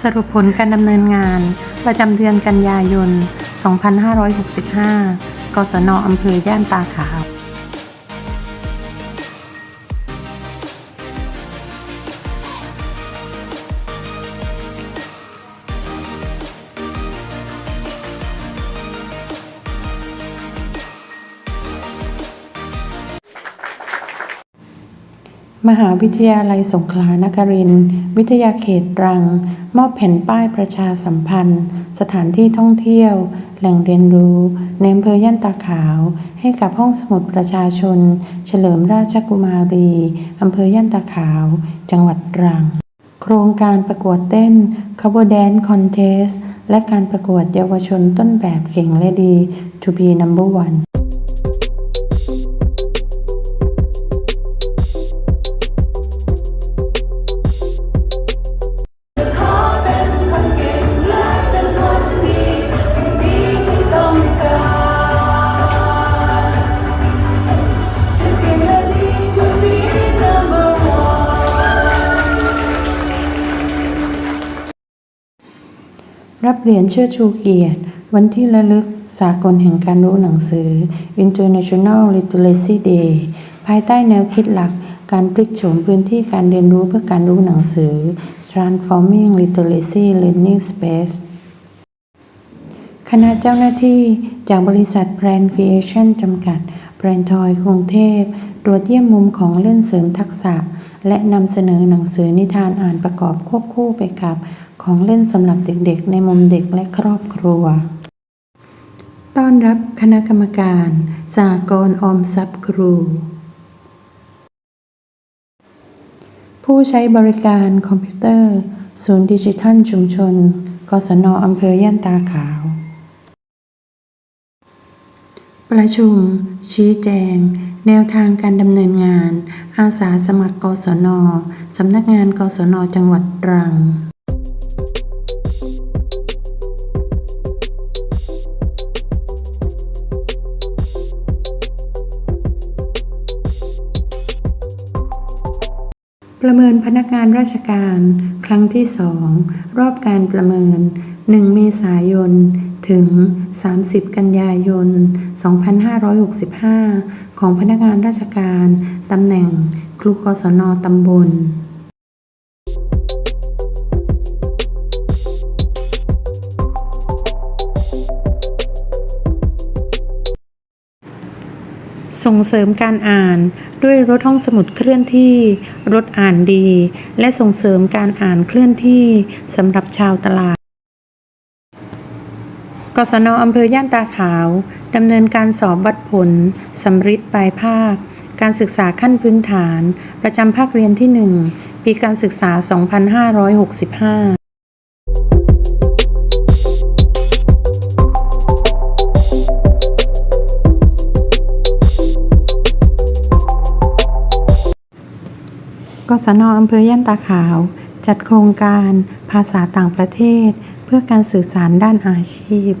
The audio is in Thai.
สรุปผลการดำเนินงาน ประจำเดือนกันยายน 2565 กศนอำเภอย่านตาขาว มหาวิทยาลัยสงขลานครินทร์วิทยาเขตตรัง มอบแผ่นป้ายประชาสัมพันธ์ สถานที่ท่องเที่ยว แหล่งเรียนรู้ในอำเภอย่านตาขาว ให้กับห้องสมุดประชาชน เฉลิมราชกุมารีอำเภอย่านตาขาว จังหวัดตรัง โครงการประกวดเต้น cover dance contest และการประกวดเยาวชนต้นแบบเก่งและดี to be number one รับเหรียญเชิดชูเกียรติ วันที่ระลึกสากลแห่งการรู้หนังสือ International Literacy Day ภายใต้แนวคิดหลักการพลิกโฉมพื้นที่การเรียนรู้เพื่อการรู้หนังสือ Transforming Literacy Learning Space คณะเจ้าหน้าที่จากบริษัท Brand Creation จำกัด แบรนด์ทอยกรุงเทพตรวจเยี่ยมมุมของเล่นเสริมทักษะ และนำเสนอหนังสือนิทานอ่านประกอบควบคู่ไปกับ ของเล่นสำหรับเด็กๆ ในมุมเด็กและครอบครัว ต้อนรับคณะกรรมการสากลออมทรัพย์ครู ผู้ใช้บริการคอมพิวเตอร์ ศูนย์ดิจิทัลชุมชน กศนอำเภอย่านตาขาว ประชุม ชี้แจง แนวทางการดำเนินงาน อาสาสมัครกศน สำนักงานกศน จังหวัดตรัง ประเมินพนักงานราชการ ครั้งที่ 2 รอบการประเมิน 1 เมษายน ถึง 30 กันยายน 2565 ของพนักงานราชการ ตำแหน่ง ครูกศนตำบล ส่งเสริมการอ่านด้วยรถห้องสมุดเคลื่อนที่ รถอ่านดี และส่งเสริมการอ่านเคลื่อนที่สำหรับชาวตลาด กศนอำเภอย่านตาขาวดำเนินการสอบวัดผลสำริดปลายภาค การศึกษาขั้นพื้นฐาน ประจำภาคเรียนที่ 1 ปีการศึกษา 2565 กศนอำเภอย่านตาขาว จัดโครงการภาษาต่างประเทศ เพื่อการสื่อสารด้านอาชีพ